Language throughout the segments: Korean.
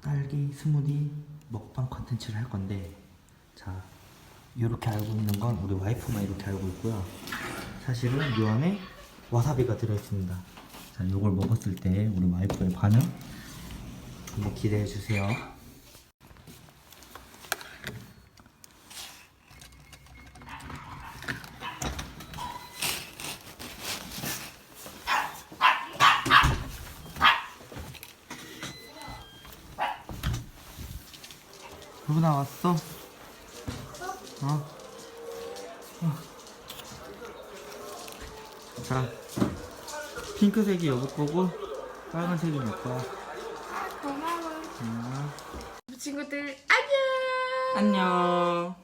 딸기 스무디 먹방 컨텐츠를 할 건데 자 이렇게 알고 있는 건 우리 와이프만 이렇게 알고 있고요. 사실은 이 안에 와사비가 들어있습니다. 자 이걸 먹었을 때 우리 와이프의 반응 한번 기대해 주세요 누구 나왔어? 어? 어. 자, 핑크색이 여보 거고 빨간색이 내 거야. 고마워. 음. 친구들 안녕. 안녕.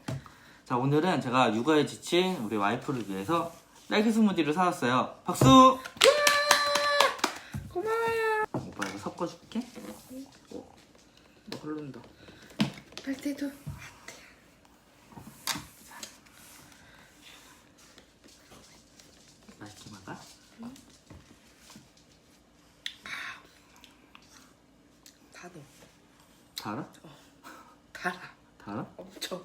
자, 오늘은 제가 육아에 지친 우리 와이프를 위해서 딸기 스무디를 사왔어요. 박수! 고마워요. 오빠 이거 섞어줄게. 어, 너 흐른다. 발테도 맛있게 먹어? 다도 달아? 달아. 달아? 엄청.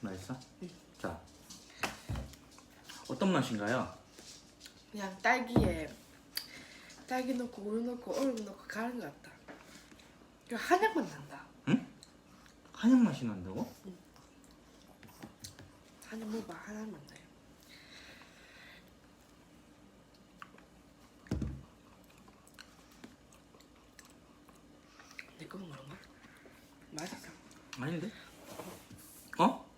맛있어? 자, 어떤 맛인가요? 그냥 딸기에 딸기 넣고 우유 넣고 얼음 넣고 가는 것 같다. 이거 한약만 난다. 응? 한약 맛이 난다고? 한약 먹어봐 한약 난다. 내 거는 그런가? 맛있어. 아닌데? 어?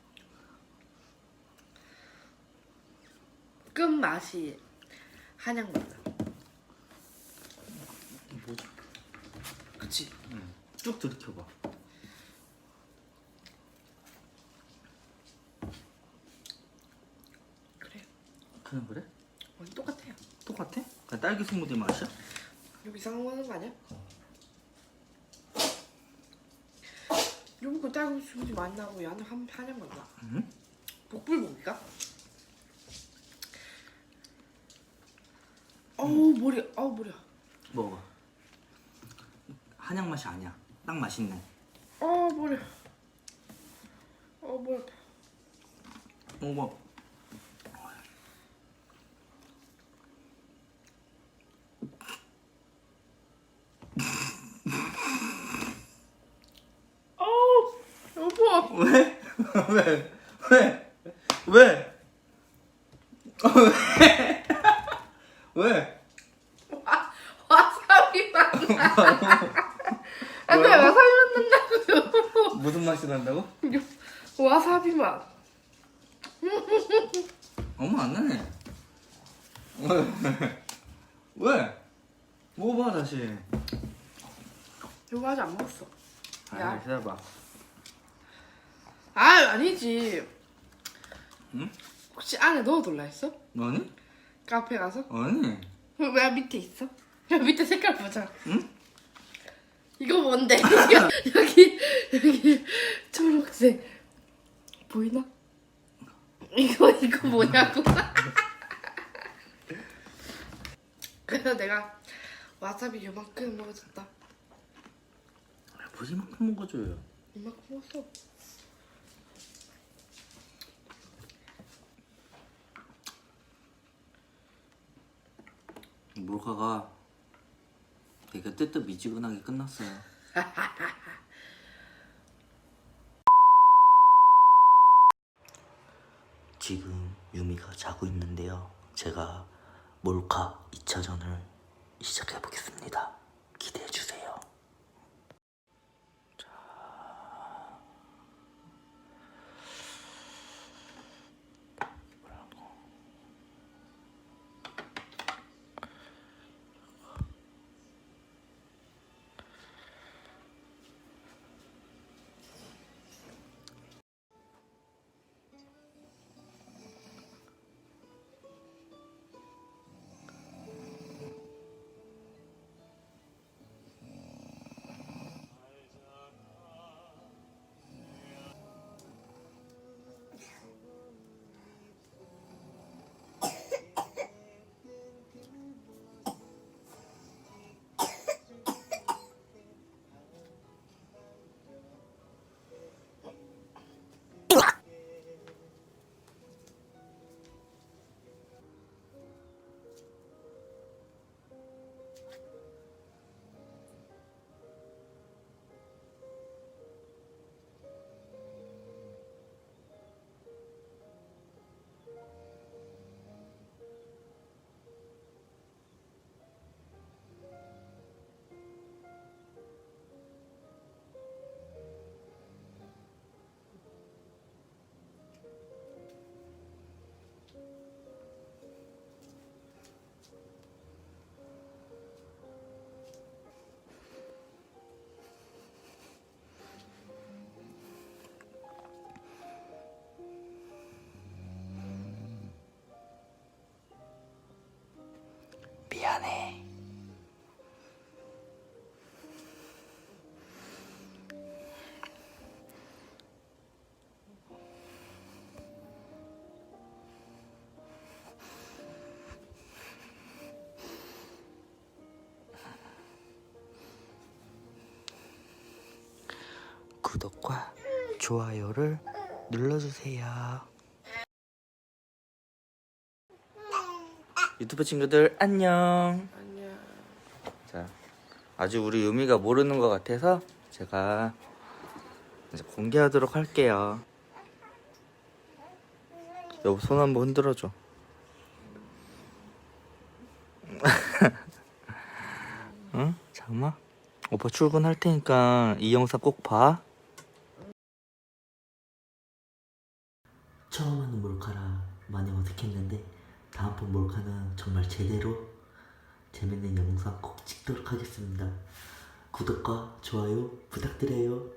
끝 맛이 한약 맛 나. 뭐지? 그치? 응. 쭉 들이켜봐. 그래. 그냥 그래? 완전 똑같아요. 똑같아? 그냥 딸기 스무디 맛이야? 좀 이상한 거 하는 거 아니야? 요거 딸기 스무디 만나고 얘는 한 한약 만나. 응? 복불 먹을까? 어우 머리, 어우 머리야. 먹어봐. 한약 맛이 아니야. 딱 맛있네. 어 머리. 어 머리. 먹어봐. 어우 여보. 왜? 왜? 왜? 왜? 왜? 왜? 와 와사비 맛. 안돼 와사비 맛 난다고요. 무슨 맛이 난다고? 와사비 맛. 엄마 안 나네. 왜? 왜? 먹어봐 다시. 요거 아직 안 먹었어. 야. 아, 기다려봐. 아 아니지. 응? 혹시 안에 넣어둘라 했어? 너니? 카페 가서? 아니. 왜 밑에 있어? 야 밑에 색깔 보자. 응? 이거 뭔데? 여기 여기 초록색 보이나? 이거 이거 뭐냐고? 그래서 내가 와사비 요만큼 먹어줬다. 보지만큼 먹어줘요. 이만큼 먹었어. 몰카가 되게 뜨뜻미지근하게 끝났어요. 지금 유미가 자고 있는데요. 제가 몰카 2차전을 시작해 보겠습니다. 기대해. 구독과 좋아요를 눌러주세요. 유튜브 친구들 안녕. 안녕. 자, 아직 우리 유미가 모르는 것 같아서 제가 이제 공개하도록 할게요. 여보 손 한번 흔들어줘. 응? 잠깐만. 오빠 출근할 테니까 이 영상 꼭 봐. 처음 하는 몰카라 많이 어색했는데 다음번 몰카는 정말 제대로 재밌는 영상 꼭 찍도록 하겠습니다. 구독과 좋아요 부탁드려요.